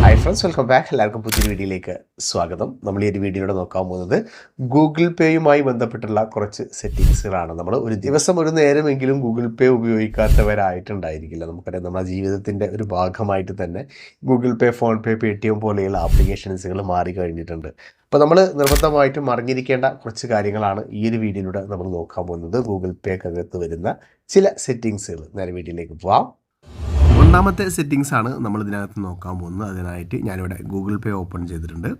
Hi friends welcome back എല്ലാവർക്കും പുതിയൊരു വീഡിയോയിലേക്ക് സ്വാഗതം. നമ്മൾ ഈ ഒരു വീഡിയോയിലൂടെ നോക്കാൻ പോകുന്നത് ഗൂഗിൾ പേയുമായി ബന്ധപ്പെട്ടുള്ള കുറച്ച് സെറ്റിങ്സുകളാണ്. നമ്മൾ ഒരു ദിവസം ഒരു നേരമെങ്കിലും ഗൂഗിൾ പേ ഉപയോഗിക്കാത്തവരായിട്ടുണ്ടായിരിക്കില്ല. നമുക്കറിയാം നമ്മുടെ ജീവിതത്തിന്റെ ഒരു ഭാഗമായിട്ട് തന്നെ ഗൂഗിൾ പേ PhonePe Paytm പോലെയുള്ള ആപ്ലിക്കേഷൻസുകൾ മാറി കഴിഞ്ഞിട്ടുണ്ട്. അപ്പോൾ നമ്മൾ നിർബന്ധമായിട്ടും അറിഞ്ഞിരിക്കേണ്ട കുറച്ച് കാര്യങ്ങളാണ് ഈ ഒരു വീഡിയോയിലൂടെ നമ്മൾ നോക്കാൻ പോകുന്നത്. ഗൂഗിൾ പേക്കകത്ത് വരുന്ന ചില സെറ്റിങ്സുകൾ നേരെ വീഡിയോയിലേക്ക് പോവാം. ഒന്നാമത്തെ സെറ്റിങ്സ് ആണ് നമ്മൾ ഇതിനകത്ത് നോക്കാൻ പോകുന്നത്. അതിനായിട്ട് ഞാനിവിടെ ഗൂഗിൾ പേ ഓപ്പൺ ചെയ്തിട്ടുണ്ട്.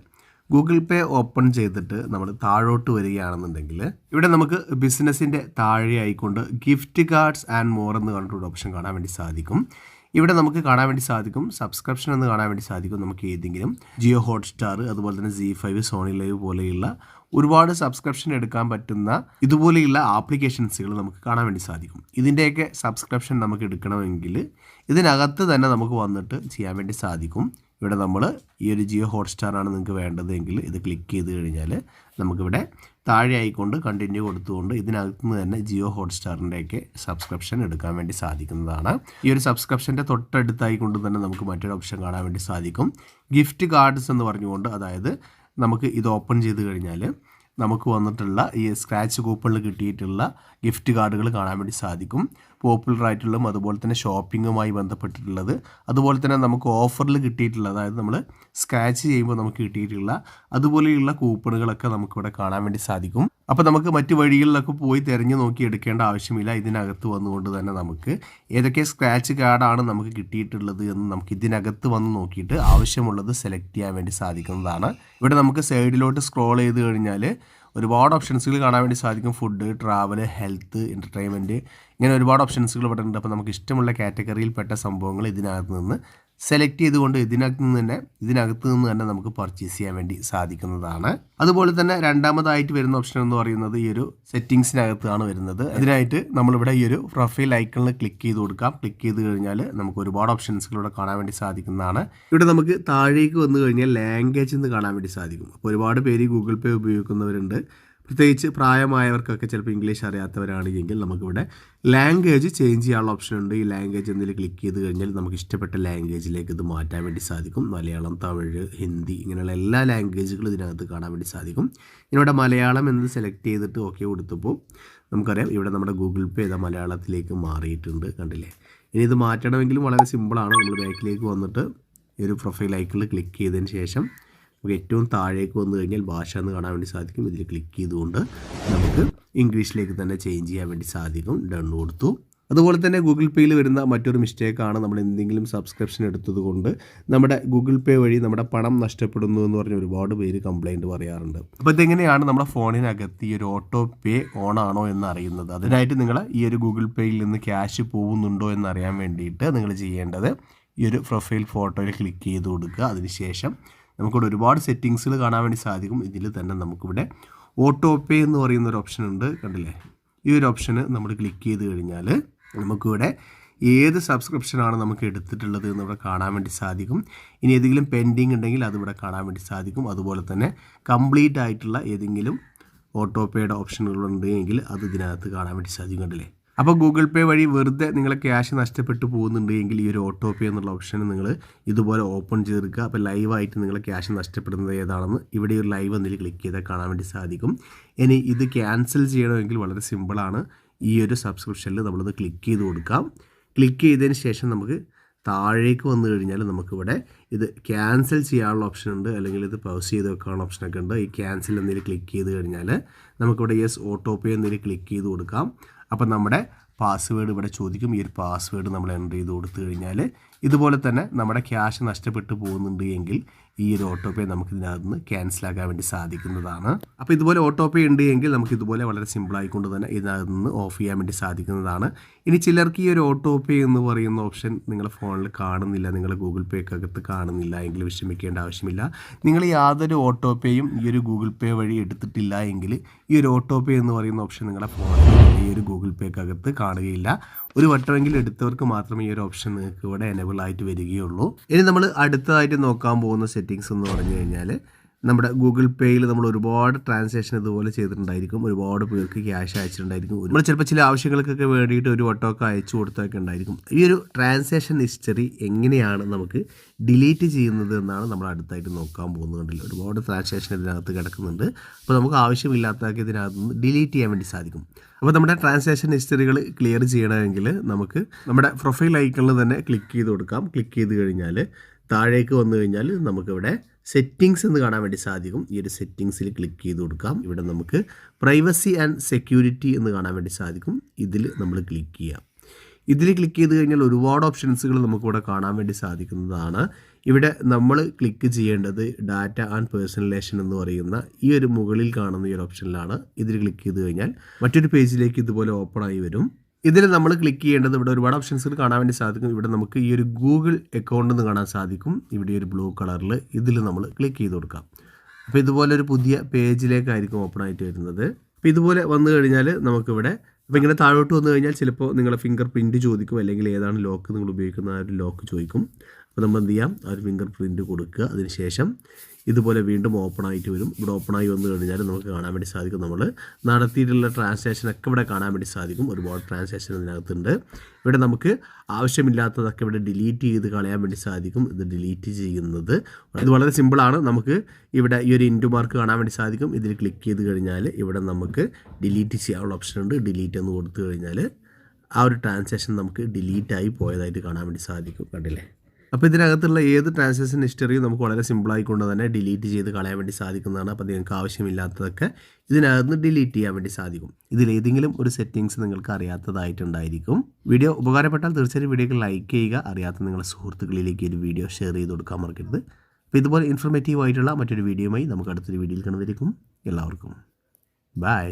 ഗൂഗിൾ പേ ഓപ്പൺ ചെയ്തിട്ട് നമ്മൾ താഴോട്ട് വരികയാണെന്നുണ്ടെങ്കിൽ ഇവിടെ നമുക്ക് ബിസിനസ്സിന്റെ താഴെ ആയിക്കൊണ്ട് ഗിഫ്റ്റ് കാർഡ്സ് ആൻഡ് മോർ എന്ന് പറഞ്ഞിട്ടൊരു ഓപ്ഷൻ കാണാൻ വേണ്ടി സാധിക്കും. ഇവിടെ നമുക്ക് കാണാൻ വേണ്ടി സാധിക്കും. സബ്സ്ക്രിപ്ഷൻ എന്ന് കാണാൻ വേണ്ടി സാധിക്കും നമുക്ക് ഏതെങ്കിലും ജിയോ ഹോട്ട്സ്റ്റാർ അതുപോലെ തന്നെ ജി ഫൈവ് സോണി ലൈവ് പോലെയുള്ള ഒരുപാട് സബ്സ്ക്രിപ്ഷൻ എടുക്കാൻ പറ്റുന്ന ഇതുപോലെയുള്ള ആപ്ലിക്കേഷൻസുകൾ നമുക്ക് കാണാൻ വേണ്ടി സാധിക്കും. ഇതിന്റെയൊക്കെ സബ്സ്ക്രിപ്ഷൻ നമുക്ക് എടുക്കണമെങ്കിൽ ഇതിനകത്ത് തന്നെ നമുക്ക് വന്നിട്ട് ചെയ്യാൻ വേണ്ടി സാധിക്കും. ഇവിടെ നമ്മൾ ഈ ഒരു ജിയോ ഹോട്ട്സ്റ്റാർ ആണ് നിങ്ങൾക്ക് വേണ്ടതെങ്കിൽ ഇത് ക്ലിക്ക് ചെയ്ത് കഴിഞ്ഞാൽ നമുക്കിവിടെ താഴെ ആയിക്കൊണ്ട് കണ്ടിന്യൂ കൊടുത്തുകൊണ്ട് ഇതിനകത്ത് നിന്ന് തന്നെ ജിയോ ഹോട്ട്സ്റ്റാറിന്റെയൊക്കെ സബ്സ്ക്രിപ്ഷൻ എടുക്കാൻ വേണ്ടി സാധിക്കുന്നതാണ്. ഈ ഒരു സബ്സ്ക്രിപ്ഷന്റെ തൊട്ടടുത്തായിക്കൊണ്ട് തന്നെ നമുക്ക് മറ്റൊരു ഓപ്ഷൻ കാണാൻ വേണ്ടി സാധിക്കും. ഗിഫ്റ്റ് കാർഡ്സ് എന്ന് പറഞ്ഞുകൊണ്ട് അതായത് നമുക്ക് ഇത് ഓപ്പൺ ചെയ്ത് കഴിഞ്ഞാൽ നമുക്ക് വന്നിട്ടുള്ള ഈ സ്ക്രാച്ച് കൂപ്പണിൽ കിട്ടിയിട്ടുള്ള ഗിഫ്റ്റ് കാർഡുകൾ കാണാൻ വേണ്ടി സാധിക്കും. പോപ്പുലർ ആയിട്ടുള്ളതും അതുപോലെ തന്നെ ഷോപ്പിങ്ങുമായി ബന്ധപ്പെട്ടിട്ടുള്ളത്. അതുപോലെ തന്നെ നമുക്ക് ഓഫറിൽ കിട്ടിയിട്ടുള്ള അതായത് നമ്മൾ സ്ക്രാച്ച് ചെയ്യുമ്പോൾ നമുക്ക് കിട്ടിയിട്ടുള്ള അതുപോലെയുള്ള കൂപ്പണുകളൊക്കെ നമുക്കിവിടെ കാണാൻ വേണ്ടി സാധിക്കും. അപ്പോൾ നമുക്ക് മറ്റ് വഴികളിലൊക്കെ പോയി തിരഞ്ഞു നോക്കി എടുക്കേണ്ട ആവശ്യമില്ല. ഇതിനകത്ത് വന്നുകൊണ്ട് തന്നെ നമുക്ക് ഏതൊക്കെ സ്ക്രാച്ച് കാർഡാണ് നമുക്ക് കിട്ടിയിട്ടുള്ളത് എന്ന് നമുക്ക് ഇതിനകത്ത് വന്ന് നോക്കിയിട്ട് ആവശ്യമുള്ളത് സെലക്ട് ചെയ്യാൻ വേണ്ടി സാധിക്കുന്നതാണ്. ഇവിടെ നമുക്ക് സൈഡിലോട്ട് സ്ക്രോൾ ചെയ്ത് കഴിഞ്ഞാൽ ഒരുപാട് ഓപ്ഷൻസുകൾ കാണാൻ വേണ്ടി സാധിക്കും. ഫുഡ് ട്രാവൽ ഹെൽത്ത് എന്റർടൈൻമെന്റ് ഇങ്ങനെ ഒരുപാട് ഓപ്ഷൻസുകൾ ഇവിടെ അപ്പോൾ നമുക്ക് ഇഷ്ടമുള്ള കാറ്റഗറിയിൽപ്പെട്ട സംഭവങ്ങൾ ഇതിനകത്ത് നിന്ന് സെലക്ട് ചെയ്തുകൊണ്ട് ഇതിനകത്ത് നിന്ന് തന്നെ ഇതിനകത്ത് നിന്ന് തന്നെ നമുക്ക് പർച്ചേസ് ചെയ്യാൻ വേണ്ടി സാധിക്കുന്നതാണ്. അതുപോലെ തന്നെ രണ്ടാമതായിട്ട് വരുന്ന ഓപ്ഷൻ എന്ന് പറയുന്നത് ഈ ഒരു സെറ്റിങ്സിനകത്താണ് വരുന്നത്. അതിനായിട്ട് നമ്മളിവിടെ ഈ ഒരു പ്രൊഫൈൽ ഐക്കണിൽ ക്ലിക്ക് ചെയ്ത് കൊടുക്കാം. ക്ലിക്ക് ചെയ്ത് കഴിഞ്ഞാൽ നമുക്ക് ഒരുപാട് ഓപ്ഷൻസുകളിവിടെ കാണാൻ വേണ്ടി സാധിക്കുന്നതാണ്. ഇവിടെ നമുക്ക് താഴേക്ക് വന്നു കഴിഞ്ഞാൽ ലാംഗ്വേജ് എന്ന് കാണാൻ വേണ്ടി സാധിക്കും. അപ്പോൾ ഒരുപാട് പേര് ഗൂഗിൾ പേ ഉപയോഗിക്കുന്നവരുണ്ട്. പ്രത്യേകിച്ച് പ്രായമായവർക്കൊക്കെ ചിലപ്പോൾ ഇംഗ്ലീഷ് അറിയാത്തവരാണെങ്കിൽ നമുക്കിവിടെ ലാംഗ്വേജ് ചേഞ്ച് ചെയ്യാനുള്ള ഓപ്ഷൻ ഉണ്ട്. ഈ ലാംഗ്വേജ് എന്തെങ്കിലും ക്ലിക്ക് ചെയ്ത് കഴിഞ്ഞാൽ നമുക്ക് ഇഷ്ടപ്പെട്ട ലാംഗ്വേജിലേക്ക് ഇത് മാറ്റാൻ വേണ്ടി സാധിക്കും. മലയാളം തമിഴ് ഹിന്ദി ഇങ്ങനെയുള്ള എല്ലാ ലാംഗ്വേജുകളും ഇതിനകത്ത് കാണാൻ വേണ്ടി സാധിക്കും. ഇവിടെ മലയാളം എന്ന് സെലക്ട് ചെയ്തിട്ട് ഓക്കെ കൊടുത്തപ്പോൾ നമുക്കറിയാം ഇവിടെ നമ്മുടെ ഗൂഗിൾ പേ ഇതാ മലയാളത്തിലേക്ക് മാറിയിട്ടുണ്ട്. കണ്ടില്ലേ? ഇനി ഇത് മാറ്റണമെങ്കിലും വളരെ സിമ്പിളാണ് നമ്മൾ ബാക്കിലേക്ക് വന്നിട്ട് ഈ ഒരു പ്രൊഫൈൽ ഐക്കണിൽ ക്ലിക്ക് ചെയ്തതിന് ശേഷം നമുക്ക് ഏറ്റവും താഴേക്ക് വന്നു കഴിഞ്ഞാൽ ഭാഷ എന്ന് കാണാൻ വേണ്ടി സാധിക്കും. ഇതിൽ ക്ലിക്ക് ചെയ്തുകൊണ്ട് നമുക്ക് ഇംഗ്ലീഷിലേക്ക് തന്നെ ചേഞ്ച് ചെയ്യാൻ വേണ്ടി സാധിക്കും. ഡൺ കൊടുത്തു. അതുപോലെ തന്നെ ഗൂഗിൾ പേയിൽ വരുന്ന മറ്റൊരു മിസ്റ്റേക്കാണ് നമ്മൾ എന്തെങ്കിലും സബ്സ്ക്രിപ്ഷൻ എടുത്തതുകൊണ്ട് നമ്മുടെ ഗൂഗിൾ പേ വഴി നമ്മുടെ പണം നഷ്ടപ്പെടുന്നു എന്ന് പറഞ്ഞ് ഒരുപാട് പേര് കംപ്ലൈന്റ് പറയാറുണ്ട്. അപ്പോൾ ഇതെങ്ങനെയാണ് നമ്മുടെ ഫോണിനകത്ത് ഈ ഒരു ഓട്ടോ പേ ഓൺ ആണോ എന്ന് അറിയുന്നത് അതിനായിട്ട് നിങ്ങൾ ഈ ഒരു ഗൂഗിൾ പേയിൽ നിന്ന് ക്യാഷ് പോകുന്നുണ്ടോ എന്ന് അറിയാൻ വേണ്ടിയിട്ട് നിങ്ങൾ ചെയ്യേണ്ടത് ഈ ഒരു പ്രൊഫൈൽ ഫോട്ടോയിൽ ക്ലിക്ക് ചെയ്ത് കൊടുക്കുക. അതിനുശേഷം നമുക്കിവിടെ ഒരുപാട് സെറ്റിങ്സുകൾ കാണാൻ വേണ്ടി സാധിക്കും. ഇതിൽ തന്നെ നമുക്കിവിടെ ഓട്ടോ പേ എന്ന് പറയുന്ന ഒരു ഓപ്ഷൻ ഉണ്ട്. കണ്ടില്ലേ? ഈ ഒരു ഓപ്ഷന് നമ്മൾ ക്ലിക്ക് ചെയ്ത് കഴിഞ്ഞാൽ നമുക്കിവിടെ ഏത് സബ്സ്ക്രിപ്ഷനാണ് നമുക്ക് എടുത്തിട്ടുള്ളത് എന്ന് ഇവിടെ കാണാൻ വേണ്ടി സാധിക്കും. ഇനി ഏതെങ്കിലും പെൻഡിങ് ഉണ്ടെങ്കിൽ അതിവിടെ കാണാൻ വേണ്ടി സാധിക്കും. അതുപോലെ തന്നെ കംപ്ലീറ്റ് ആയിട്ടുള്ള ഏതെങ്കിലും ഓട്ടോ പേയുടെ ഓപ്ഷനുകൾ ഉണ്ടെങ്കിൽ അത് ഇതിനകത്ത് കാണാൻ വേണ്ടി സാധിക്കും. കണ്ടില്ലേ? അപ്പോൾ ഗൂഗിൾ പേ വഴി വെറുതെ നിങ്ങളെ ക്യാഷ് നഷ്ടപ്പെട്ടു പോകുന്നുണ്ട് എങ്കിൽ ഈ ഒരു ഓട്ടോ പേ എന്നുള്ള ഓപ്ഷൻ നിങ്ങൾ ഇതുപോലെ ഓപ്പൺ ചെയ്തെടുക്കുക. അപ്പോൾ ലൈവായിട്ട് നിങ്ങളെ ക്യാഷ് നഷ്ടപ്പെടുന്നത് ഏതാണെന്ന് ഇവിടെ ഒരു ലൈവ് എന്തെങ്കിലും ക്ലിക്ക് ചെയ്താൽ കാണാൻ വേണ്ടി സാധിക്കും. ഇനി ഇത് ക്യാൻസൽ ചെയ്യണമെങ്കിൽ വളരെ സിമ്പിളാണ് ഈ ഒരു സബ്സ്ക്രിപ്ഷനിൽ നമ്മളത് ക്ലിക്ക് ചെയ്ത് കൊടുക്കാം. ക്ലിക്ക് ചെയ്തതിന് ശേഷം നമുക്ക് താഴേക്ക് വന്നു കഴിഞ്ഞാൽ നമുക്കിവിടെ ഇത് ക്യാൻസൽ ചെയ്യാനുള്ള ഓപ്ഷൻ ഉണ്ട്. അല്ലെങ്കിൽ ഇത് പൗസ് ചെയ്ത് വെക്കാനുള്ള ഓപ്ഷനൊക്കെ ഉണ്ട്. ഈ ക്യാൻസൽ എന്തെങ്കിലും ക്ലിക്ക് ചെയ്ത് കഴിഞ്ഞാൽ നമുക്കിവിടെ യെസ് ഓട്ടോ പേ എന്തെങ്കിലും ക്ലിക്ക് ചെയ്ത് കൊടുക്കാം. അപ്പം നമ്മുടെ പാസ്വേഡ് ഇവിടെ ചോദിക്കും. ഈ ഒരു പാസ്വേഡ് നമ്മൾ എന്റർ ചെയ്ത് കൊടുത്തു കഴിഞ്ഞാൽ ഇതുപോലെ തന്നെ നമ്മുടെ ക്യാഷ് നഷ്ടപ്പെട്ടു പോകുന്നുണ്ട് എങ്കിൽ ഈ ഒരു ഓട്ടോ പേ നമുക്ക് ഇതിനകത്ത് നിന്ന് ക്യാൻസലാക്കാൻ വേണ്ടി സാധിക്കുന്നതാണ്. അപ്പോൾ ഇതുപോലെ ഓട്ടോ പേ ഉണ്ട് എങ്കിൽ നമുക്ക് ഇതുപോലെ വളരെ സിമ്പിൾ സിമ്പിളായിക്കൊണ്ട് തന്നെ ഇതിനകത്ത് നിന്ന് ഓഫ് ചെയ്യാൻ വേണ്ടി സാധിക്കുന്നതാണ്. ഇനി ചിലർക്ക് ഈ ഒരു ഓട്ടോ പേ എന്ന് പറയുന്ന ഓപ്ഷൻ നിങ്ങളുടെ ഫോണിൽ കാണുന്നില്ല നിങ്ങൾ ഗൂഗിൾ പേ അകത്ത് കാണുന്നില്ല എങ്കിൽ വിഷമിക്കേണ്ട ആവശ്യമില്ല. നിങ്ങൾ യാതൊരു ഓട്ടോ പേയും ഈ ഒരു ഗൂഗിൾ പേ വഴി എടുത്തിട്ടില്ല എങ്കിൽ ഈ ഒരു ഓട്ടോ പേ എന്ന് പറയുന്ന ഓപ്ഷൻ നിങ്ങളുടെ ഫോണിൽ ഈ ഒരു ഗൂഗിൾ പേക്കകത്ത് കാണുകയില്ല. ഒരു വട്ടമെങ്കിലും എടുത്തവർക്ക് മാത്രമേ ഈ ഒരു ഓപ്ഷൻ നിങ്ങൾക്ക് ഇവിടെ എനേബിൾ ആയിട്ട് വരികയുള്ളൂ. ഇനി നമ്മൾ അടുത്തതായിട്ട് നോക്കാൻ പോകുന്ന സെറ്റിങ്സ് എന്ന് പറഞ്ഞു കഴിഞ്ഞാൽ നമ്മുടെ ഗൂഗിൾ പേയിൽ നമ്മൾ ഒരുപാട് ട്രാൻസാക്ഷൻ ഇതുപോലെ ചെയ്തിട്ടുണ്ടായിരിക്കും. ഒരുപാട് പേർക്ക് ക്യാഷ് അയച്ചിട്ടുണ്ടായിരിക്കും. നമ്മൾ ചിലപ്പോൾ ചില ആവശ്യങ്ങൾക്കൊക്കെ വേണ്ടിയിട്ട് ഒരു വട്ടമൊക്കെ അയച്ചു കൊടുത്തൊക്കെ ഉണ്ടായിരിക്കും. ഈ ഒരു ട്രാൻസാക്ഷൻ ഹിസ്റ്ററി എങ്ങനെയാണ് നമുക്ക് ഡിലീറ്റ് ചെയ്യുന്നത് എന്നാണ് നമ്മൾ അടുത്തായിട്ട് നോക്കാൻ പോകുന്നത് ഒരുപാട് ട്രാൻസാക്ഷൻ ഇതിനകത്ത് കിടക്കുന്നുണ്ട്. അപ്പോൾ നമുക്ക് ആവശ്യമില്ലാത്തതൊക്കെ ഇതിനകത്ത് നിന്ന് ഡിലീറ്റ് ചെയ്യാൻ വേണ്ടി സാധിക്കും. അപ്പോൾ നമ്മുടെ ട്രാൻസാക്ഷൻ ഹിസ്റ്ററികൾ ക്ലിയർ ചെയ്യണമെങ്കിൽ നമുക്ക് നമ്മുടെ പ്രൊഫൈൽ ഐക്കണിൽ തന്നെ ക്ലിക്ക് ചെയ്ത് കൊടുക്കാം. ക്ലിക്ക് ചെയ്ത് കഴിഞ്ഞാൽ താഴേക്ക് വന്നു കഴിഞ്ഞാൽ നമുക്കിവിടെ സെറ്റിങ്സ് എന്ന് കാണാൻ വേണ്ടി സാധിക്കും. ഈ ഒരു സെറ്റിങ്സിൽ ക്ലിക്ക് ചെയ്ത് കൊടുക്കാം. ഇവിടെ നമുക്ക് പ്രൈവസി ആൻഡ് സെക്യൂരിറ്റി എന്ന് കാണാൻ വേണ്ടി സാധിക്കും. ഇതിൽ നമ്മൾ ക്ലിക്ക് ചെയ്യാം. ഇതിൽ ക്ലിക്ക് ചെയ്ത് കഴിഞ്ഞാൽ ഒരുപാട് ഓപ്ഷൻസുകൾ നമുക്കിവിടെ കാണാൻ വേണ്ടി സാധിക്കുന്നതാണ്. ഇവിടെ നമ്മൾ ക്ലിക്ക് ചെയ്യേണ്ടത് ഡാറ്റ ആൻഡ് പേഴ്സണലേഷൻ എന്ന് പറയുന്ന ഈ ഒരു മുകളിൽ കാണുന്ന ഈ ഒരു ഓപ്ഷനിലാണ് ഇതിൽ ക്ലിക്ക് ചെയ്ത് കഴിഞ്ഞാൽ മറ്റൊരു പേജിലേക്ക് ഇതുപോലെ ഓപ്പൺ ആയി വരും. ഇതിൽ നമ്മൾ ക്ലിക്ക് ചെയ്യേണ്ടത് ഇവിടെ ഒരുപാട് ഓപ്ഷൻസ് കാണാൻ വേണ്ടി സാധിക്കും. ഇവിടെ നമുക്ക് ഈ ഒരു ഗൂഗിൾ അക്കൗണ്ട് എന്ന് കാണാൻ സാധിക്കും. ഇവിടെ ഒരു ബ്ലൂ കളറിൽ ഇതിൽ നമ്മൾ ക്ലിക്ക് ചെയ്ത് കൊടുക്കാം. അപ്പോൾ ഇതുപോലെ ഒരു പുതിയ പേജിലേക്കായിരിക്കും ഓപ്പൺ ആയിട്ട് വരുന്നത്. അപ്പോൾ ഇതുപോലെ വന്നു കഴിഞ്ഞാൽ നമുക്കിവിടെ അപ്പോൾ ഇങ്ങനെ താഴോട്ട് വന്നു കഴിഞ്ഞാൽ ചിലപ്പോൾ നിങ്ങളെ ഫിംഗർ പ്രിന്റ് ചോദിക്കും അല്ലെങ്കിൽ ഏതാണ് ലോക്ക് നിങ്ങൾ ഉപയോഗിക്കുന്ന ആ ഒരു ലോക്ക് ചോദിക്കും. അപ്പോൾ നമ്മൾ എന്ത് ചെയ്യാം? ആ ഒരു ഫിംഗർ പ്രിന്റ് കൊടുക്കുക. അതിനുശേഷം ഇതുപോലെ വീണ്ടും ഓപ്പൺ ആയിട്ട് വരും. ഇവിടെ ഓപ്പൺ ആയി വന്നു കഴിഞ്ഞാൽ നമുക്ക് കാണാൻ വേണ്ടി സാധിക്കും നമ്മൾ നടത്തിയിട്ടുള്ള ട്രാൻസാക്ഷൻ ഒക്കെ ഇവിടെ കാണാൻ വേണ്ടി സാധിക്കും. ഒരുപാട് ട്രാൻസാക്ഷൻ ഇതിനകത്തുണ്ട്. ഇവിടെ നമുക്ക് ആവശ്യമില്ലാത്തതൊക്കെ ഇവിടെ ഡിലീറ്റ് ചെയ്ത് കളയാൻ വേണ്ടി സാധിക്കും. ഇത് ഡിലീറ്റ് ചെയ്യുന്നത് ഇത് വളരെ സിമ്പിളാണ് നമുക്ക് ഇവിടെ ഈ ഒരു ഇന്റു മാർക്ക് കാണാൻ വേണ്ടി സാധിക്കും. ഇതിൽ ക്ലിക്ക് ചെയ്ത് കഴിഞ്ഞാൽ ഇവിടെ നമുക്ക് ഡിലീറ്റ് ചെയ്യാനുള്ള ഓപ്ഷൻ ഉണ്ട്. ഡിലീറ്റ് എന്ന് കൊടുത്തു കഴിഞ്ഞാൽ ആ ഒരു ട്രാൻസാക്ഷൻ നമുക്ക് ഡിലീറ്റായി പോയതായിട്ട് കാണാൻ വേണ്ടി സാധിക്കും. കണ്ടില്ലേ? അപ്പോൾ ഇതിനകത്തുള്ള ഏത് ട്രാൻസാക്ഷൻ ഹിസ്റ്ററിയും നമുക്ക് വളരെ സിമ്പിളായിക്കൊണ്ട് തന്നെ ഡിലീറ്റ് ചെയ്ത് കളയാൻ വേണ്ടി സാധിക്കുന്നതാണ്. അപ്പോൾ നിങ്ങൾക്ക് ആവശ്യമില്ലാത്തതൊക്കെ ഇതിനകത്ത് ഡിലീറ്റ് ചെയ്യാൻ വേണ്ടി സാധിക്കും. ഇതിലേതെങ്കിലും ഒരു സെറ്റിങ്സ് നിങ്ങൾക്ക് അറിയാത്തതായിട്ടുണ്ടായിരിക്കും. വീഡിയോ ഉപകാരപ്പെട്ടാൽ തീർച്ചയായും വീഡിയോക്ക് ലൈക്ക് ചെയ്യുക. അറിയാത്ത നിങ്ങളുടെ സുഹൃത്തുക്കളിലേക്ക് ഒരു വീഡിയോ ഷെയർ ചെയ്ത് കൊടുക്കാൻ മറക്കരുത്. അപ്പോൾ ഇതുപോലെ ഇൻഫർമേറ്റീവ് ആയിട്ടുള്ള മറ്റൊരു വീഡിയോയുമായി നമുക്ക് അടുത്തൊരു വീഡിയോയിൽ കണ്ടുവരിക്കും. എല്ലാവർക്കും. ബൈ